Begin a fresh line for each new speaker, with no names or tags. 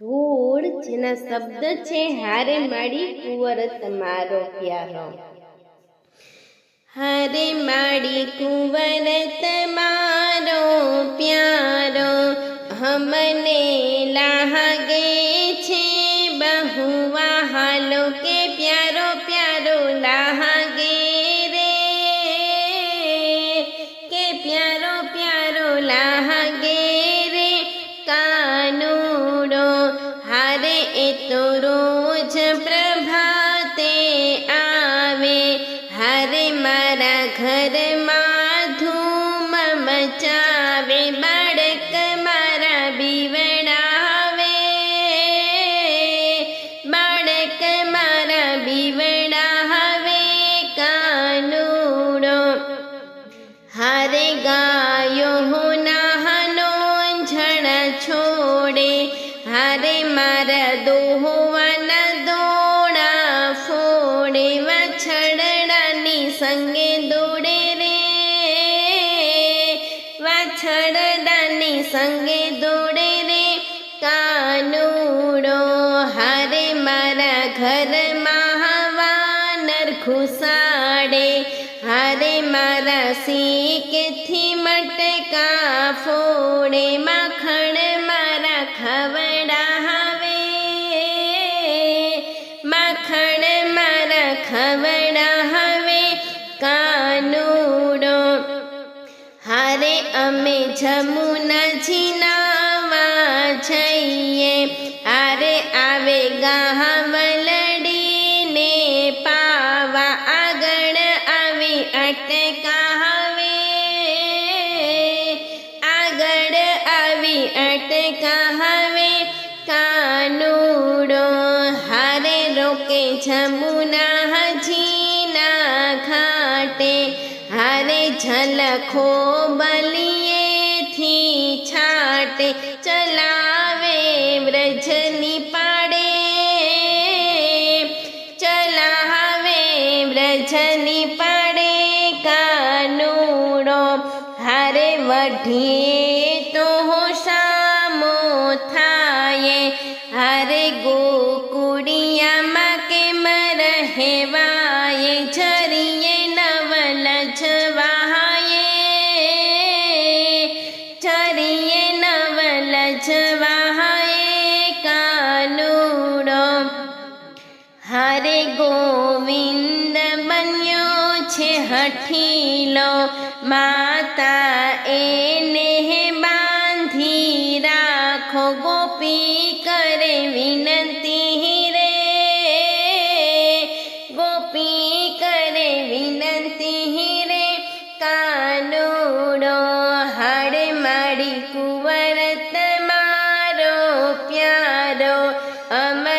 ધૂળ જેના શબ્દ છે હારે માડી કુંવર તમારો પ્યારો. હારે માડી કુંવર તમારો પ્યારો. હમને રોજ પ્રભાતે આવે, હારે મારા ઘરમાં ધૂમ મચાવે, બાળક મારા બીવડાવે. બાળક મારા બીવડાવે કાનુડો. હારે ગાયો નાહનો ઝણા છોડે, હારે મારા દોહવાના સંગે દોડે રે કાનુડો હારે મારા ઘરમાં હવાનર ઘુસાડે હારે મારા સીકેથી મટકા ફોડે માખણ મારા ખવડા હવે માખણ મારા ખવડાવે અમે જમુનાજી નાવા જઈએ. આરે આવે ગાવલડીને પાવા આગળ આવી અટકાવે આગળ આવી અટકાવે કાનુડો હારે રોકે જમુના હજીના ઝલખો બલિયેથી છાટે, ચલાવે વ્રજની પાડે. ચલાવે વ્રજની પાડે કાનુડો, હારે વઢીએ તો સામો થાય. હારે ગોકુડિયામાં કેમ રહેવાય હરે ગોવિંદ બન્યો છે હઠીલો. માતા એને બાંધી રાખો, ગોપી કરે વિનંતી રે. ગોપી કરે વિનંતી રે. કાનુડો હાડે માડી કુંવર મારો પ્યારો. અમને